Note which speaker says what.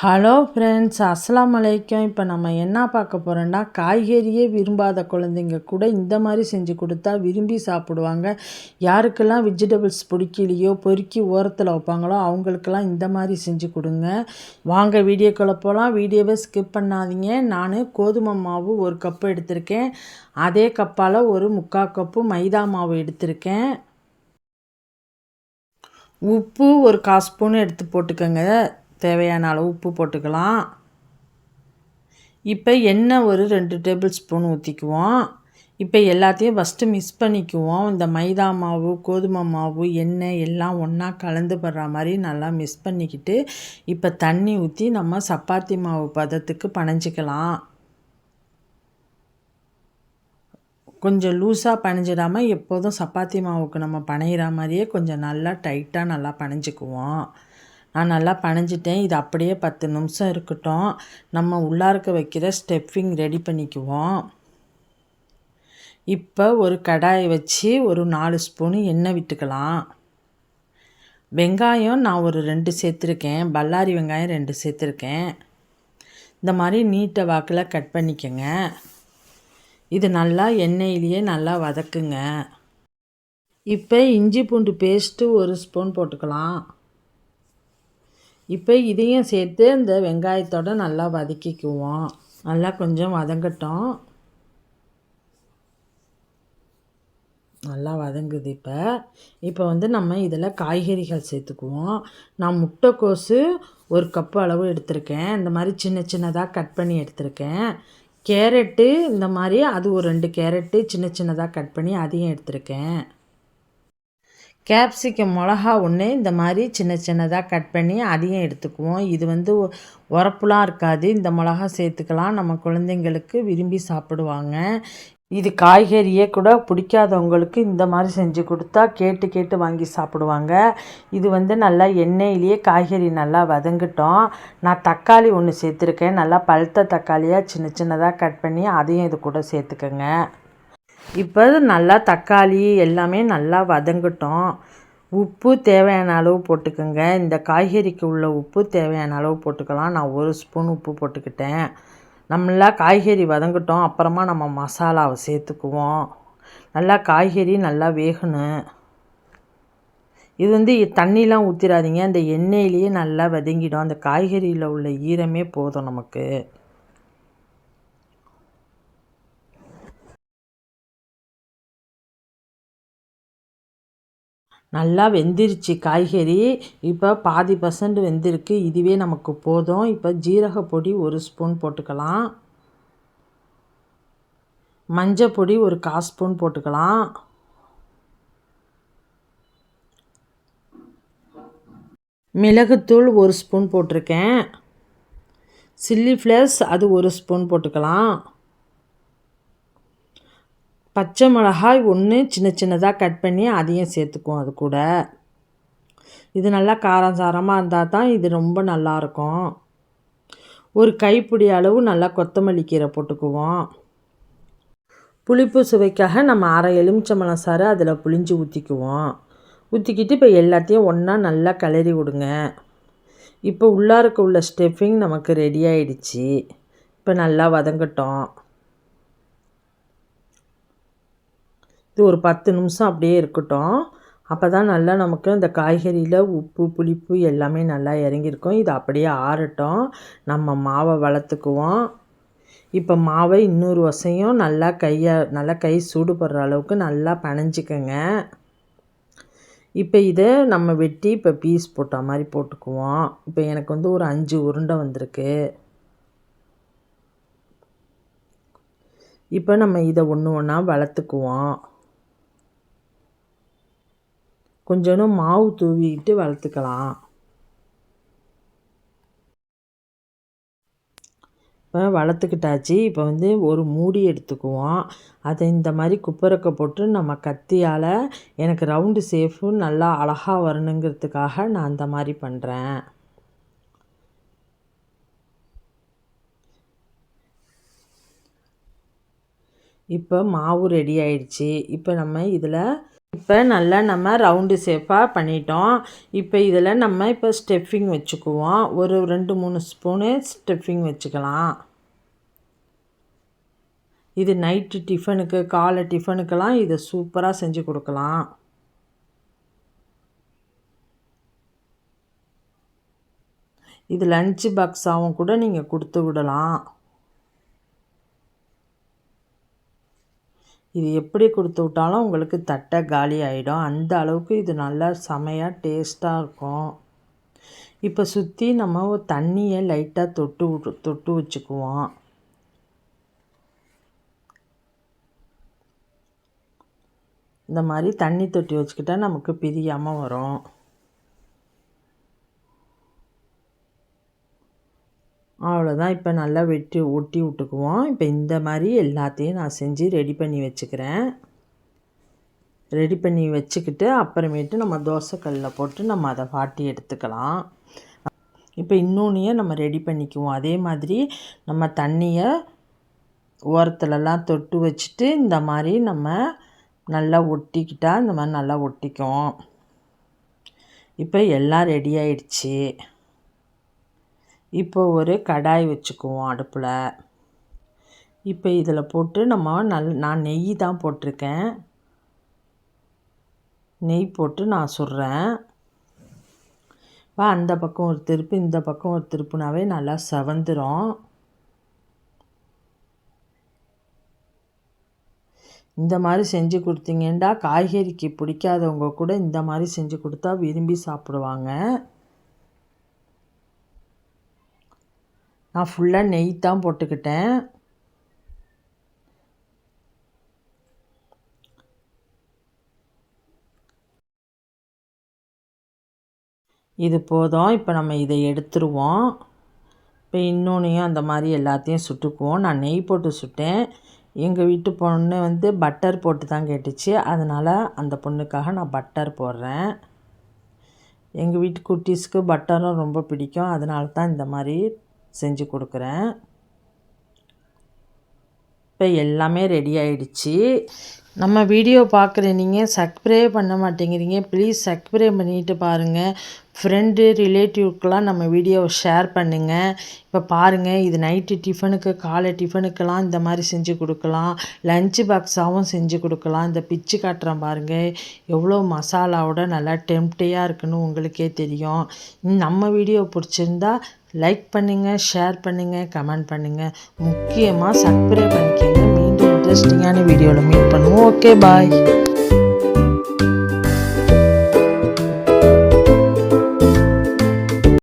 Speaker 1: Hello friends அஸ்லாம் அலைக்கும் இப்போ நம்ம என்ன பார்க்க போகிறோன்னா காய்கறியே விரும்பாத குழந்தைங்க கூட இந்த மாதிரி செஞ்சு கொடுத்தா விரும்பி சாப்பிடுவாங்க. யாருக்கெல்லாம் வெஜிடபிள்ஸ் பிடிக்கலையோ பொறுக்கி ஓரத்தில் வைப்பாங்களோ அவங்களுக்கெல்லாம் இந்த மாதிரி செஞ்சு கொடுங்க. வாங்க வீடியோக்குள்ளே போகலாம் வீடியோவை ஸ்கிப் பண்ணாதீங்க. நான் கோதுமை மாவு ஒரு கப்பு எடுத்திருக்கேன். அதே கப்பால் ஒரு முக்கால் கப்பு மைதா மாவு எடுத்திருக்கேன். உப்பு ஒரு கால் ஸ்பூன் எடுத்து போட்டுக்கோங்க. தேவையான அளவு உப்பு போட்டுக்கலாம். இப்போ எண்ணெய் ஒரு ரெண்டு டேபிள் ஸ்பூன் ஊற்றிக்குவோம் இப்போ எல்லாத்தையும் ஃபஸ்ட்டு மிக்ஸ் பண்ணிக்குவோம். இந்த மைதா மாவு கோதுமை மாவு எண்ணெய் எல்லாம் ஒன்றா கலந்து படுற மாதிரி நல்லா மிக்ஸ் பண்ணிக்கிட்டு இப்போ தண்ணி ஊற்றி நம்ம சப்பாத்தி மாவு பதத்துக்கு பனைஞ்சிக்கலாம் கொஞ்சம் லூஸாக பனைஞ்சிடாமல் எப்போதும் சப்பாத்தி மாவுக்கு நம்ம பனைகிற மாதிரியே கொஞ்சம் நல்லா டைட்டாக நல்லா பனைஞ்சிக்குவோம் நான் நல்லா பனைஞ்சிட்டேன் இது அப்படியே பத்து நிமிஷம் இருக்கட்டும். நம்ம உள்ளார்க்க வைக்கிற ஸ்டெஃபிங் ரெடி பண்ணிக்குவோம். இப்போ ஒரு கடாயை வச்சு ஒரு நாலு ஸ்பூனு எண்ணெய் விட்டுக்கலாம். வெங்காயம் நான் ஒரு ரெண்டு சேர்த்துருக்கேன். பல்லாரி வெங்காயம் ரெண்டு சேர்த்துருக்கேன். இந்த மாதிரி நீட்டை வாக்கில் கட் பண்ணிக்கோங்க. இது நல்லா எண்ணெயிலேயே நல்லா வதக்குங்க. இப்போ இஞ்சி பூண்டு பேஸ்ட்டு ஒரு ஸ்பூன் போட்டுக்கலாம். இப்போ இதையும் சேர்த்து இந்த வெங்காயத்தோடு நல்லா வதக்கிக்குவோம். நல்லா கொஞ்சம் வதங்கட்டும். நல்லா வதங்குது இப்போ. இப்போ வந்து நம்ம இதில் காய்கறிகள் சேர்த்துக்குவோம். நான் முட்டைக்கோசு ஒரு கப்பு அளவு எடுத்திருக்கேன். இந்த மாதிரி சின்ன சின்னதாக கட் பண்ணி எடுத்திருக்கேன். கேரட்டு இந்த மாதிரி அது ஒரு ரெண்டு கேரட்டு சின்ன சின்னதாக கட் பண்ணி அதையும் எடுத்திருக்கேன். கேப்சிகம் மிளகா ஒன்று இந்த மாதிரி சின்ன சின்னதாக கட் பண்ணி அதையும் எடுத்துக்குவோம். இது வந்து உரப்புலாம் இருக்காது. இந்த மிளகா சேர்த்துக்கலாம். நம்ம குழந்தைங்களுக்கு விரும்பி சாப்பிடுவாங்க. இது காய்கறியே கூட பிடிக்காதவங்களுக்கு இந்த மாதிரி செஞ்சு கொடுத்தா கேட்டு கேட்டு வாங்கி சாப்பிடுவாங்க. இது வந்து நல்லா எண்ணெயிலேயே காய்கறி நல்லா வதங்கிட்டோம். நான் தக்காளி ஒன்று சேர்த்துருக்கேன். நல்லா பழுத்த தக்காளியாக சின்ன சின்னதாக கட் பண்ணி அதையும் இது கூட சேர்த்துக்கோங்க. இப்போ நல்லா தக்காளி எல்லாமே நல்லா வதங்கட்டும். உப்பு தேவையான அளவு போட்டுக்கோங்க. இந்த காய்கறிக்கு உள்ள உப்பு தேவையான அளவு போட்டுக்கலாம். நான் ஒரு ஸ்பூன் உப்பு போட்டுக்கிட்டேன். நம்மளா காய்கறி வதங்கட்டும். அப்புறமா நம்ம மசாலாவை சேர்த்துக்குவோம். நல்லா காய்கறி நல்லா வேகணும். இது வந்து தண்ணிலாம் ஊற்றிடாதீங்க அந்த எண்ணெயிலேயே நல்லா வதங்கிடும். அந்த காய்கறியில் உள்ள ஈரமே போதும் நமக்கு. நல்லா வெந்துருச்சு காய்கறி. இப்போ பாதி பர்சன்ட் வெந்திருக்கு. இதுவே நமக்கு போதும். இப்போ ஜீரகப்பொடி ஒரு ஸ்பூன் போட்டுக்கலாம். மஞ்சள் பொடி ஒரு கால் ஸ்பூன் போட்டுக்கலாம். மிளகுத்தூள் ஒரு ஸ்பூன் போட்டிருக்கேன். சில்லி ஃப்ளேக்ஸ் அது ஒரு ஸ்பூன் போட்டுக்கலாம். பச்சை மிளகாய் ஒன்று சின்ன சின்னதாக கட் பண்ணி அதையும் சேர்த்துக்குவோம் அது கூட. இது நல்லா காரம் சாரமாக இருந்தால் தான் இது ரொம்ப நல்லாயிருக்கும் ஒரு கைப்பிடி அளவு நல்லா கொத்தமல்லி கீரை போட்டுக்குவோம். புளிப்பு சுவைக்காக நம்ம அரை எலுமிச்சம்பழம் சாறு அதில் புளிஞ்சு ஊற்றிக்குவோம் ஊற்றிக்கிட்டு இப்போ எல்லாத்தையும் ஒன்றா நல்லா கிளறி விடுங்க. இப்போ உள்ளாருக்கு உள்ள ஸ்டெஃபிங் நமக்கு ரெடி ஆயிடுச்சு. இப்போ நல்லா வதங்கட்டும். இது ஒரு பத்து நிமிஷம் அப்படியே இருக்கட்டும். அப்போ தான் நல்லா நமக்கு இந்த காய்கறியில் உப்பு புளிப்பு எல்லாமே நல்லா இறங்கியிருக்கும். இது அப்படியே ஆறட்டும். நம்ம மாவை வளர்த்துக்குவோம். இப்போ மாவை இன்னொரு வசையும் நல்லா கையை நல்லா கை சூடுபடுற அளவுக்கு நல்லா பனைஞ்சிக்கோங்க. இப்போ இதை நம்ம வெட்டி இப்போ பீஸ் போட்ட மாதிரி போட்டுக்குவோம். இப்போ எனக்கு வந்து ஒரு அஞ்சு உருண்டை வந்திருக்கு. இப்போ நம்ம இதை ஒன்று ஒன்றா வளர்த்துக்குவோம். கொஞ்சோண்டு மாவு தூவிட்டு வளர்த்துக்கலாம். இப்போ வளர்த்துக்கிட்டாச்சு. இப்போ வந்து ஒரு மூடி எடுத்துக்குவோம். அதை இந்த மாதிரி குப்பரக்க போட்டு நம்ம கத்தியால் எனக்கு ரவுண்டு சேஃபு நல்லா அழகாக வரணுங்கிறதுக்காக நான் அந்த மாதிரி பண்ணுறேன் இப்போ மாவு ரெடி ஆயிடுச்சு. இப்போ நம்ம இதில் இப்போ நல்லா நம்ம ரவுண்டு ஷேப்பாக பண்ணிட்டோம். இப்போ இதில் நம்ம இப்போ ஸ்டெஃபிங் வச்சுக்குவோம். ஒரு ரெண்டு மூணு ஸ்பூனு ஸ்டெஃபிங் வச்சுக்கலாம். இது நைட்டு டிஃபனுக்கு காலை டிஃபனுக்கெல்லாம் இதை சூப்பராக செஞ்சு கொடுக்கலாம். இது லஞ்சு பாக்ஸாகவும் கூட நீங்கள் கொடுத்து விடலாம். இது எப்படி கொடுத்து விட்டாலும் உங்களுக்கு தட்டை காலி ஆகிடும் அந்த அளவுக்கு இது நல்லா செமையாக டேஸ்ட்டாக இருக்கும். இப்போ சுற்றி நம்ம தண்ணியை லைட்டாக தொட்டு விட்டு தொட்டு வச்சுக்குவோம். இந்த மாதிரி தண்ணி தொட்டி வச்சுக்கிட்டால் நமக்கு பிரியாமல் வரும். அவ்வளோதான் இப்போ நல்லா வெட்டி ஒட்டி விட்டுக்குவோம். இப்போ இந்த மாதிரி எல்லாத்தையும் நான் செஞ்சு ரெடி பண்ணி வச்சுக்கிறேன். ரெடி பண்ணி வச்சுக்கிட்டு அப்புறமேட்டு நம்ம தோசைக்கல்லில் போட்டு நம்ம அதை வாட்டி எடுத்துக்கலாம். இப்போ இன்னொன்றையும் நம்ம ரெடி பண்ணிக்குவோம். அதே மாதிரி நம்ம தண்ணியை ஓரத்துலலாம் தொட்டு வச்சுட்டு இந்த மாதிரி நம்ம நல்லா ஒட்டிக்கிட்டால் இந்த மாதிரி நல்லா ஒட்டிக்கும். இப்போ எல்லாம் ரெடி ஆயிடுச்சு. இப்போ ஒரு கடாய் வச்சுக்குவோம் அடுப்பில். இப்போ இதில் போட்டு நம்ம நல் நான் நெய் தான் போட்டிருக்கேன். நெய் போட்டு நான் சுடுறேன். வா அந்த பக்கம் ஒரு திருப்பு இந்த பக்கம் ஒரு திருப்புனாவே நல்லா செவந்துடும் இந்த மாதிரி செஞ்சு கொடுத்தீங்கன்னா காய்கறிக்கு பிடிக்காதவங்க கூட இந்த மாதிரி செஞ்சு கொடுத்தா விரும்பி சாப்பிடுவாங்க. நான் ஃபுல்லாக நெய் தான் போட்டுக்கிட்டேன். இது போதும். இப்போ நம்ம இதை எடுத்துருவோம். இப்போ இன்னொன்றையும் அந்த மாதிரி எல்லாத்தையும் சுட்டுக்குவோம். நான் நெய் போட்டு சுட்டேன். எங்கள் வீட்டு பொண்ணு வந்து பட்டர் போட்டு தான் கேட்டுச்சு. அதனால் அந்த பொண்ணுக்காக நான் பட்டர் போடுறேன். எங்கள் வீட்டு குட்டீஸ்க்கு பட்டரும் ரொம்ப பிடிக்கும். அதனால தான் இந்த மாதிரி செஞ்சு கொடுக்குறேன். இப்போ எல்லாமே ரெடி ஆகிடுச்சி நம்ம வீடியோ பார்க்குற நீங்கள் சப்ஸ்கிரைப் பண்ண மாட்டேங்கிறீங்க ப்ளீஸ் சப்ஸ்கிரைப் பண்ணிட்டு பாருங்கள் ஃப்ரெண்டு ரிலேட்டிவ்க்கெலாம் நம்ம வீடியோவை ஷேர் பண்ணுங்கள் இப்போ பாருங்கள் இது நைட்டு டிஃபனுக்கு காலை டிஃபனுக்கெல்லாம் இந்த மாதிரி செஞ்சு கொடுக்கலாம். லஞ்சு பாக்ஸாகவும் செஞ்சு கொடுக்கலாம். இந்த பிச்சு காட்டுறேன் பாருங்கள் எவ்வளோ மசாலாவோட நல்லா டெம்ப்டையாக இருக்குன்னு உங்களுக்கே தெரியும். நம்ம வீடியோ பிடிச்சிருந்தா லைக் பண்ணுங்கள் ஷேர் பண்ணுங்கள் கமெண்ட் பண்ணுங்கள் முக்கியமாக சப்ஸ்கிரைப் பண்ணிக்கோங்க. மீண்டும் இன்ட்ரெஸ்டிங்கான வீடியோவில் மீட் பண்ணுவோம். Okay bye